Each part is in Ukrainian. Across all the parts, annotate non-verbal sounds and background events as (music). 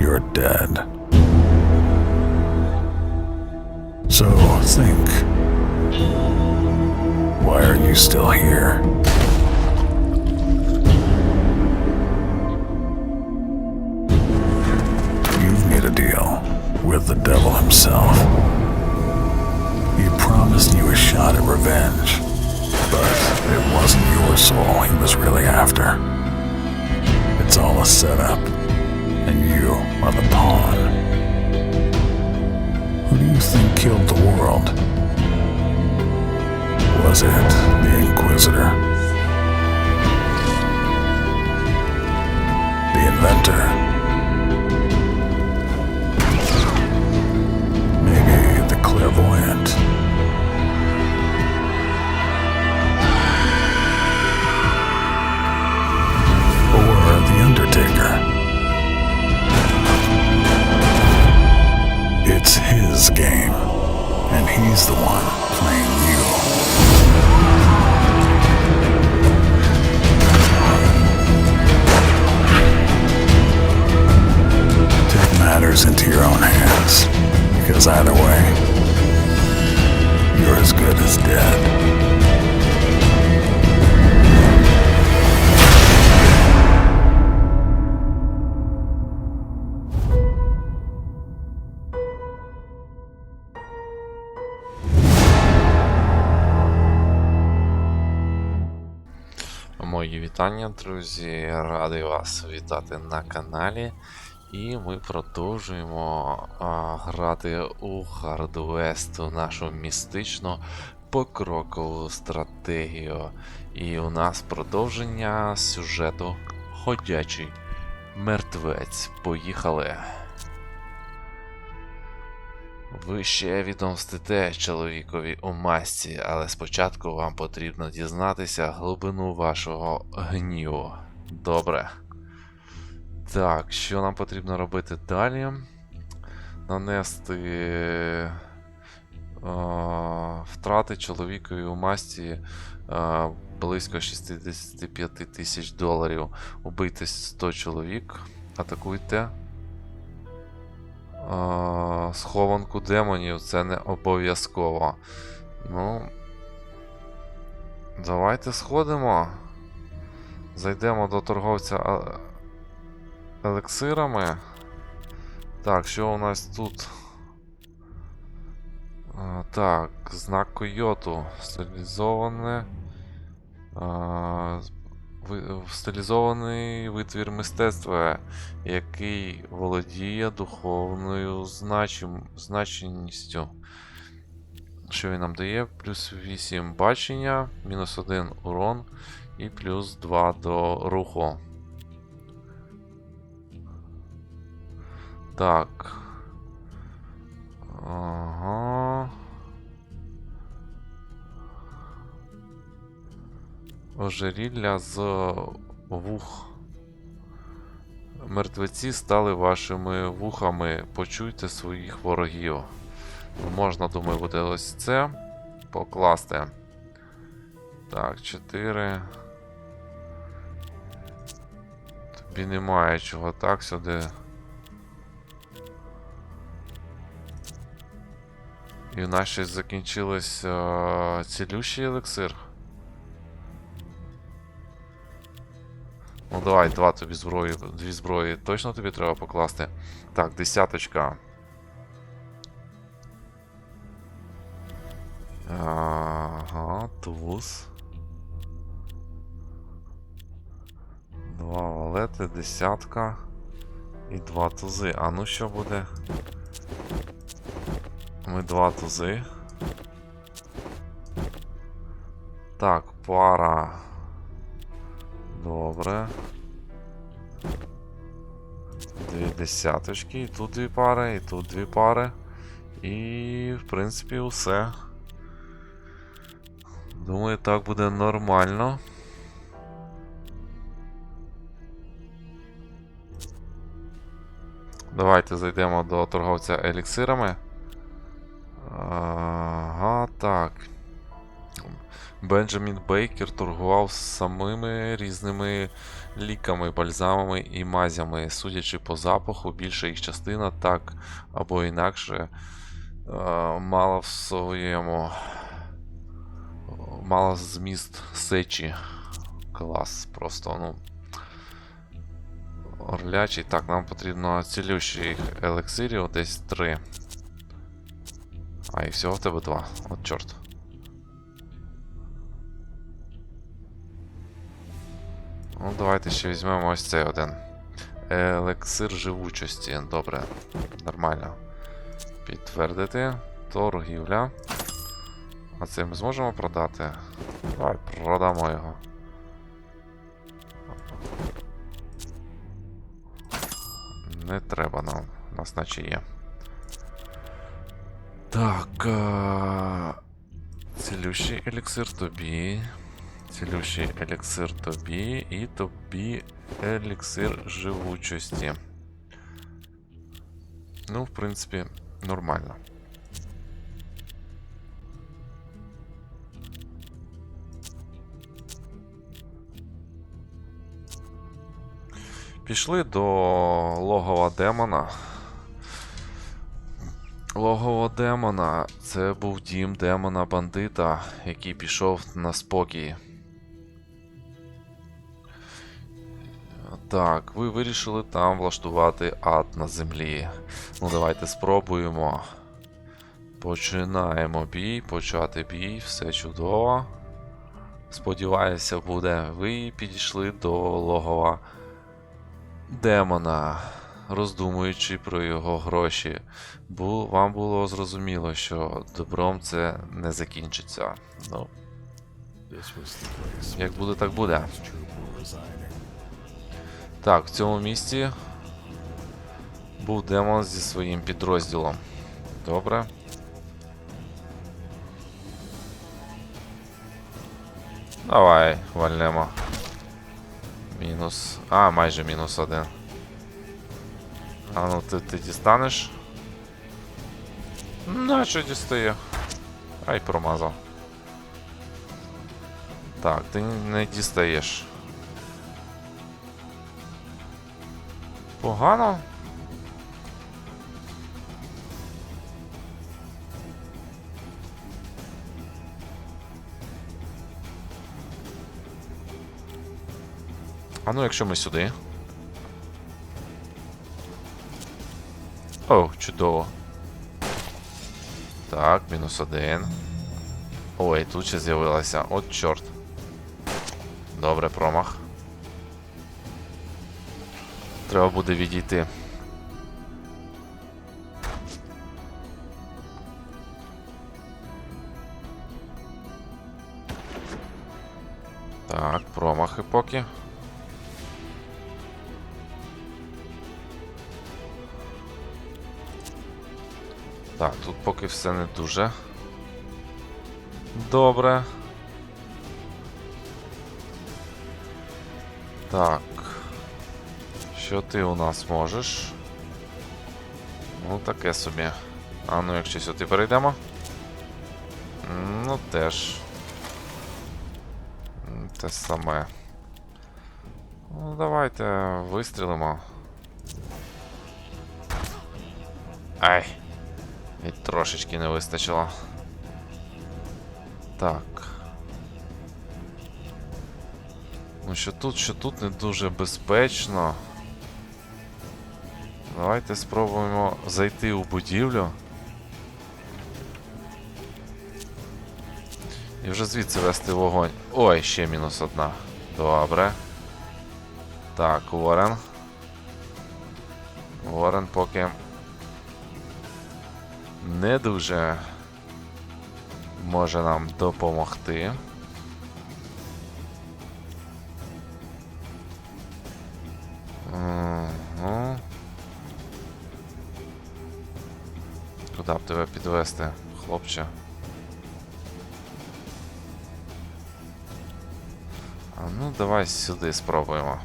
you're dead. So think. Why are you still here? You've made a deal with the devil himself. He promised you a shot at revenge, but it wasn't your soul he was really after. It's all a setup, and you are the pawn. Who do you think killed the world? Was it the Inquisitor? The inventor? Maybe the clairvoyant? He's the one playing you. Take matters into your own hands, because either way, you're as good as dead. Вітання, друзі. Радий вас вітати на каналі. І ми продовжуємо а, грати у Hard West, нашу містичну покрокову стратегію. І у нас продовження сюжету Ходячий мертвець. Поїхали. Ви ще відомстите чоловікові у масці, але спочатку вам потрібно дізнатися глибину вашого гніву. Добре. Так, що нам потрібно робити далі? Нанести е, втрати чоловікові у масці е, близько 65 тисяч доларів. Убийте 100 чоловік. Атакуйте. Схованку демонів це не обов'язково. Ну. Давайте сходимо. Зайдемо до торговця елексирами. Так, що у нас тут? Так, знак койоту. Ви- стилізований витвір мистецтва, який володіє духовною значим, значеністю. Що він нам дає? Плюс 8 бачення, мінус 1 урон і плюс 2 до руху. Так. Ага. Ожерілля з вух. Мертвеці стали вашими вухами. Почуйте своїх ворогів. Можна, думаю, буде ось це покласти. Так, 4. Тобі немає чого так сюди. І в нас щось закінчилось е, цілющий елексир. Ну давай, два тобі зброї, дві зброї точно тобі треба покласти. Так, десяточка. Ага, туз. Два валети, десятка. І два тузи. А ну що буде? Ми два тузи. Так, пара. Добре. Дві десяточки, і тут дві пари, і тут дві пари. І, в принципі, усе. Думаю, так буде нормально. Давайте зайдемо до торговця еліксирами. Ага, так. Бенджамін Бейкер торгував самими різними ліками, бальзамами і мазями. Судячи по запаху, більша їх частина так або інакше е, мала в своєму мала зміст сечі. Клас, просто, ну. Орлячий. Так, нам потрібно цілющих елексирів десь три. А, і всього в тебе два. От чорт. Ну, давайте ще візьмемо ось цей один. Елексир живучості. Добре. Нормально. Підтвердити. Торгівля. А це ми зможемо продати? Давай продамо його. Не треба нам. У нас наче є. Так. А... Цілющий еліксир тобі. Цілющий еліксир тобі. І тобі еліксир живучості. Ну, в принципі, нормально. Пішли до логова демона. Логово демона це був дім демона бандита, який пішов на спокій. Так, ви вирішили там влаштувати ад на землі. Ну, давайте спробуємо. Починаємо бій, почати бій, все чудово. Сподіваюся, буде. Ви підійшли до логова демона, роздумуючи про його гроші. Бу, вам було зрозуміло, що добром це не закінчиться. Ну, як буде, так буде. Так, в цьому місці був демон зі своїм підрозділом. Добре. Давай, вальнемо. Мінус. А, майже мінус один. А ну ти, ти дістанеш? На що дістає? Ай, промазав. Так, ти не дістаєш. Погано? А ну якщо ми сюди. О, чудово. Так, мінус один. Ой, тут ще з'явилася. От чорт. Добре, промах. Треба буде відійти. Так, промахи поки. Так, тут поки все не дуже. Добре. Так. Що ти у нас можеш? Ну, таке собі. А ну, якщо сюди перейдемо. Ну, теж. Те саме. Ну, давайте вистрілимо. Ай. І трошечки не вистачило. Так. Ну, що тут, що тут не дуже безпечно. Давайте спробуємо зайти у будівлю. І вже звідси вести вогонь. Ой, ще мінус одна. Добре. Так, Уоррен. Уоррен поки не дуже може нам допомогти. тебе підвести, хлопче. А ну, давай сюди спробуємо.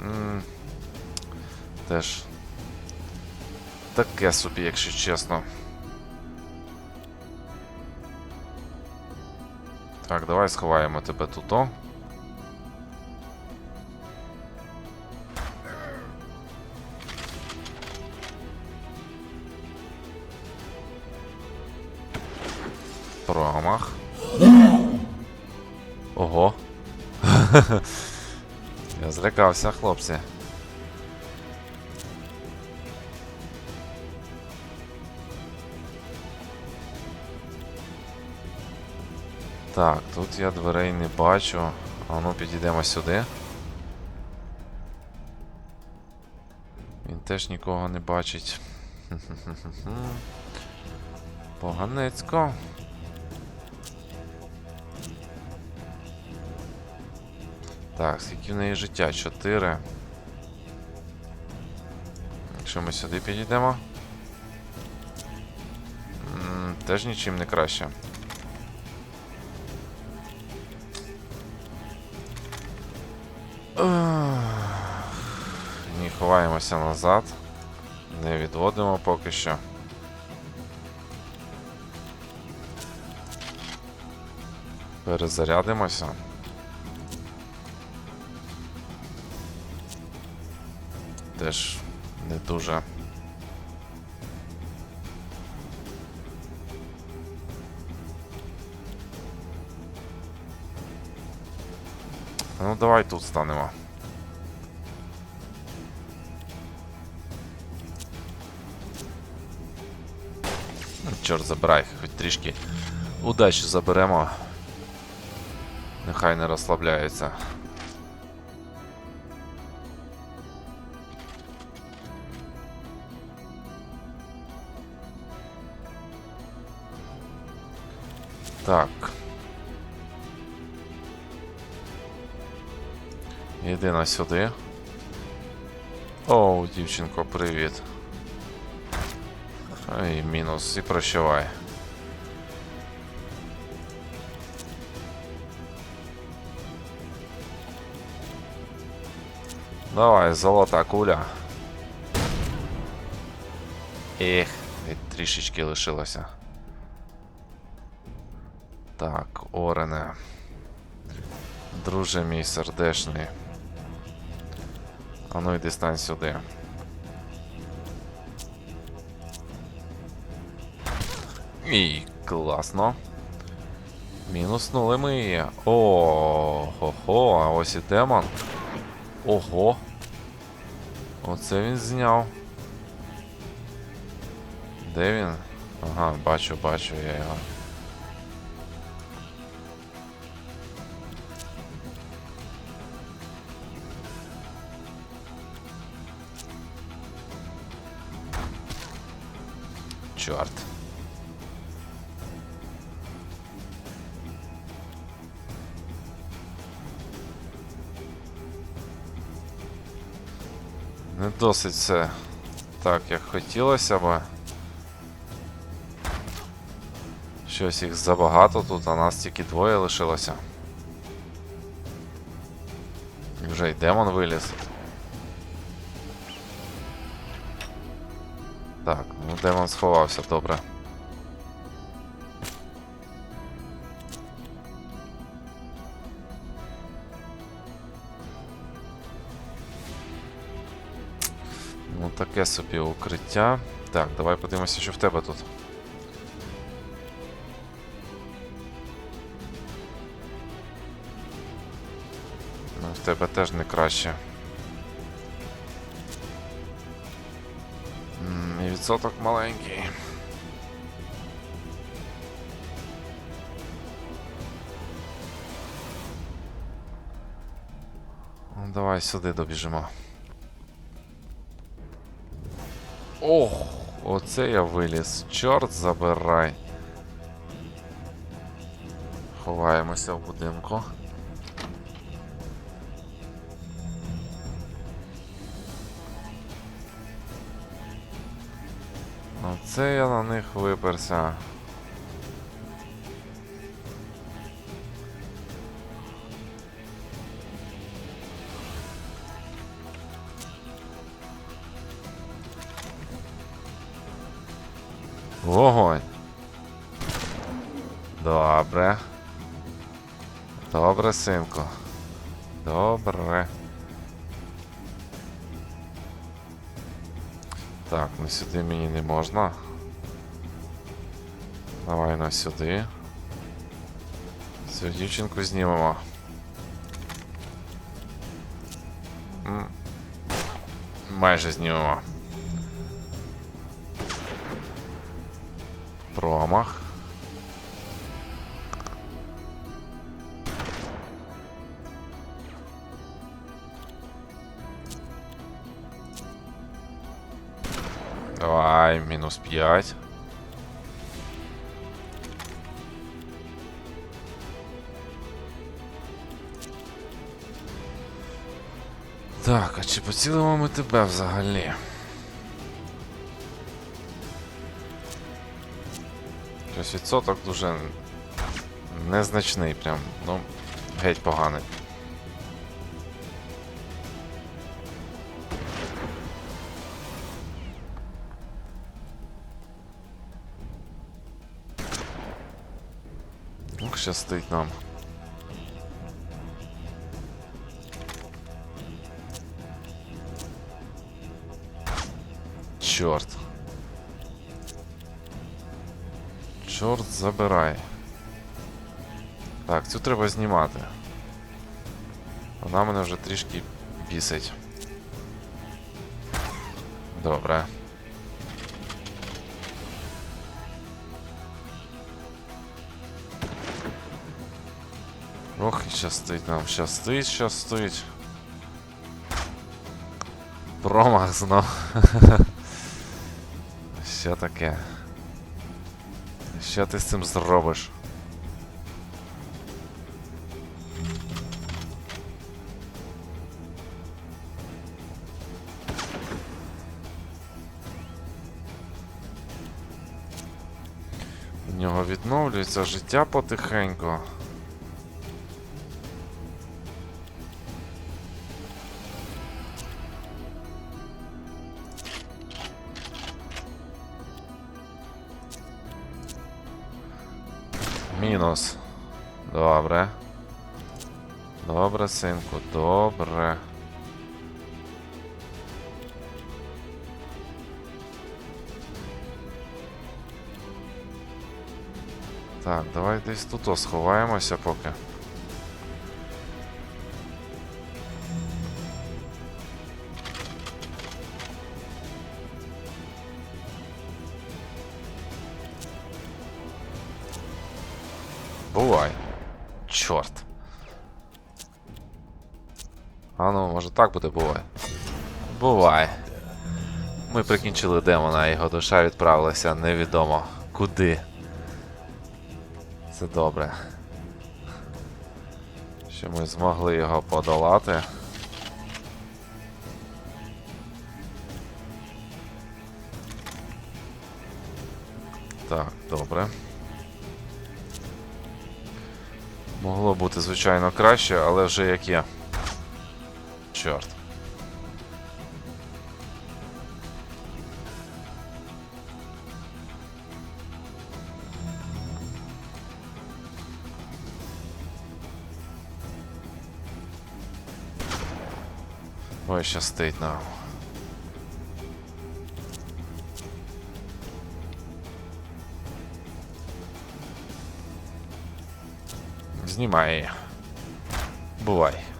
М Теж таке собі, якщо чесно. Так, давай сховаємо тебе тут. Я хлопці. Так, тут я дверей не бачу. А ну підійдемо сюди. Він теж нікого не бачить. (laughs) Поганецько. Так, скільки в неї життя? Чотири. Якщо ми сюди підійдемо. Теж нічим не краще. Ні, ховаємося назад. Не відводимо поки що. Перезарядимося. Теж не дуже. Ну, давай тут станемо. Ну, Чорт забирай, хоч трішки удачі заберемо. Нехай не розслабляється. Так. Єдина сюди. Оу, дівчинко, привіт. Ай, мінус, і прощавай. Давай, золота куля. Ех, і трішечки лишилося. Так, Орене. Друже мій сердешний. А ну йди стань сюди. І класно. Мінуснули ми її. О, хо-хо, а ось і демон. Ого. Оце він зняв. Де він? Ага, бачу, бачу я його. Чорт. Не досить все так, як хотілося б. Щось їх забагато тут, а нас тільки двоє лишилося. Вже й демон виліз. Демон сховався, добре. Ну, таке собі укриття. Так, давай подивимося, що в тебе тут. Ну, в тебе теж не краще. Відсоток маленький. Ну, давай сюди добіжимо. Ох, оце я виліз. Чорт забирай. Ховаємося в будинку. Оце я на них виперся. Вогонь. Добре. Добре, синку. Добре. Так, ну сюди мені не можна. Давай на сюди. Цю дівчинку знімемо. Майже знімемо. Промах. Мінус 5. Так, а чи поцілимо ми тебе взагалі? Щось відсоток дуже незначний, прям, ну, геть поганий. Ну, щастить нам. Чорт. Чорт забирай. Так, цю треба знімати. Вона мене вже трішки бісить. Добре. Ох, і щастить нам, щастить, щастить. Промах знов. (laughs) Що таке? Що ти з цим зробиш? У нього відновлюється життя потихеньку. Мінус. Добре. Добре, синку, добре. Так, давай десь тут сховаємося поки. Так буде бувай. Бувай. Ми прикінчили демона, а його душа відправилася невідомо куди. Це добре. Що ми змогли його подолати. Так, добре. Могло бути, звичайно, краще, але вже як є. Чорт. Ой, щастить нам. Знімай її. Бувай.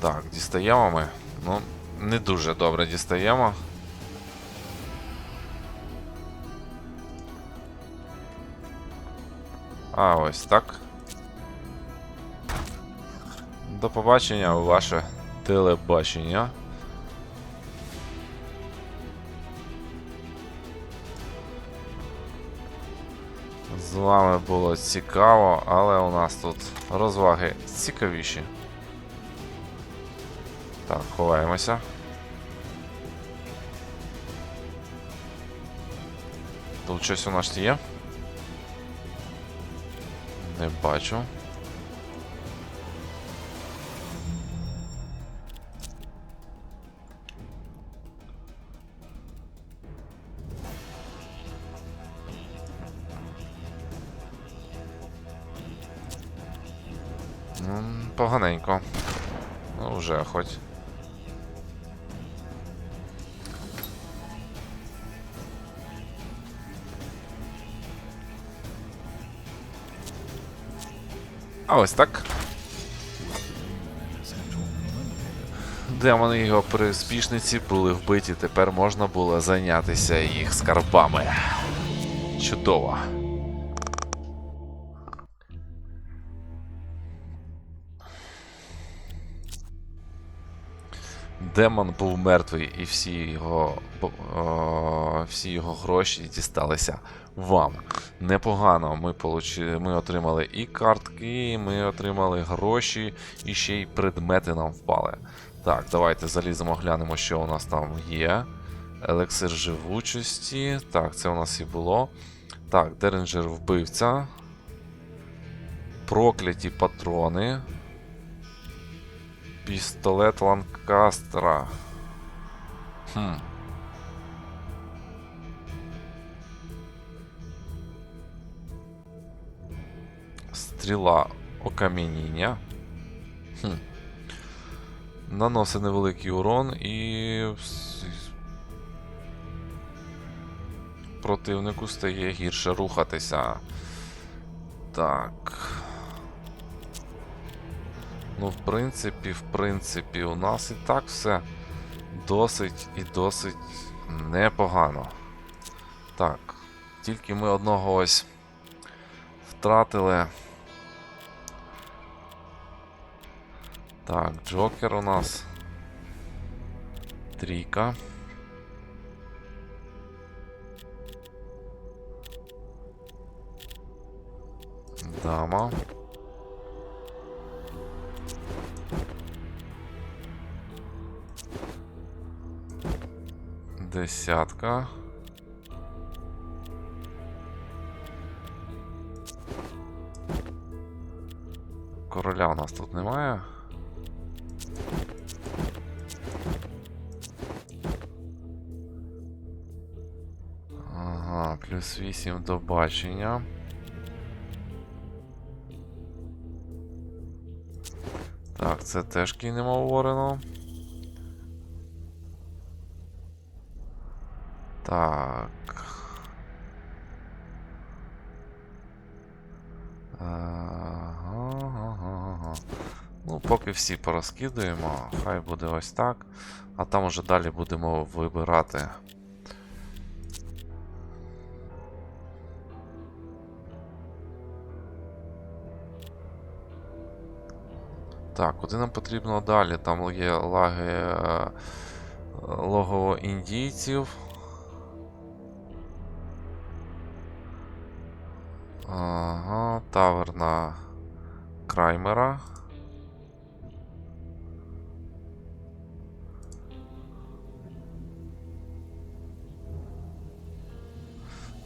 Так, дістаємо ми. Ну, не дуже добре дістаємо. А, ось так. До побачення ваше телебачення. З вами було цікаво, але у нас тут розваги цікавіші. Так, ховаємося. Тут щось у нас є? Не бачу. Поганенько. Ну, вже хоч. А ось так. Демони його приспішниці були вбиті, тепер можна було зайнятися їх скарбами. Чудово. Демон був мертвий, і всі його, о, всі його гроші дісталися вам. Непогано. Ми, получи, ми отримали і картки, ми отримали гроші, і ще й предмети нам впали. Так, давайте заліземо, глянемо, що у нас там є. Елексир живучості. Так, це у нас і було. Так, Деренджер вбивця. Прокляті патрони. Пістолет Ланкастера. Хм. Стріла окам'яніння. Хм. Наносить невеликий урон і. Противнику стає гірше рухатися. Так. Ну, в принципі, в принципі, у нас і так все досить і досить непогано. Так. Тільки ми одного ось втратили. Так, Джокер у нас. Трійка. Дама. Десятка. Короля у нас тут немає. Ага, плюс 8 до бачення. Так, це теж кинемо ворено. Так. Ага, ага, ага. Поки всі порозкидуємо, хай буде ось так. А там уже далі будемо вибирати. Так, куди нам потрібно далі? Там є лаги е, логово індійців. Ага, таверна Краймера.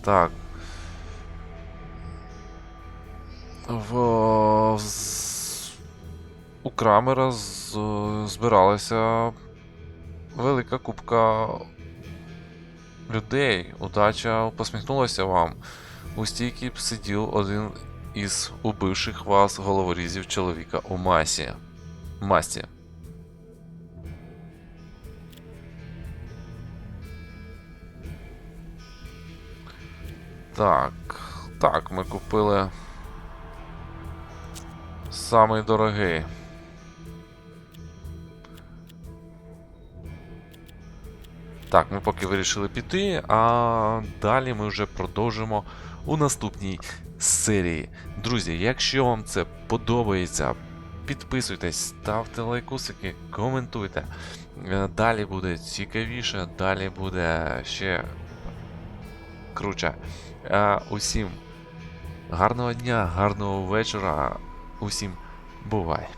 Так. В... У Крамера з... збиралася велика купка людей. Удача посміхнулася вам. У стійці б сидів один із убивших вас головорізів чоловіка у масі. Масті. Так. Так, ми купили. Самий дорогий. Так, ми поки вирішили піти, а далі ми вже продовжимо у наступній серії. Друзі, якщо вам це подобається, підписуйтесь, ставте лайкусики, коментуйте. Е, Далі буде цікавіше, далі буде ще круче. Е, Усім гарного дня, гарного вечора. Усім бувай!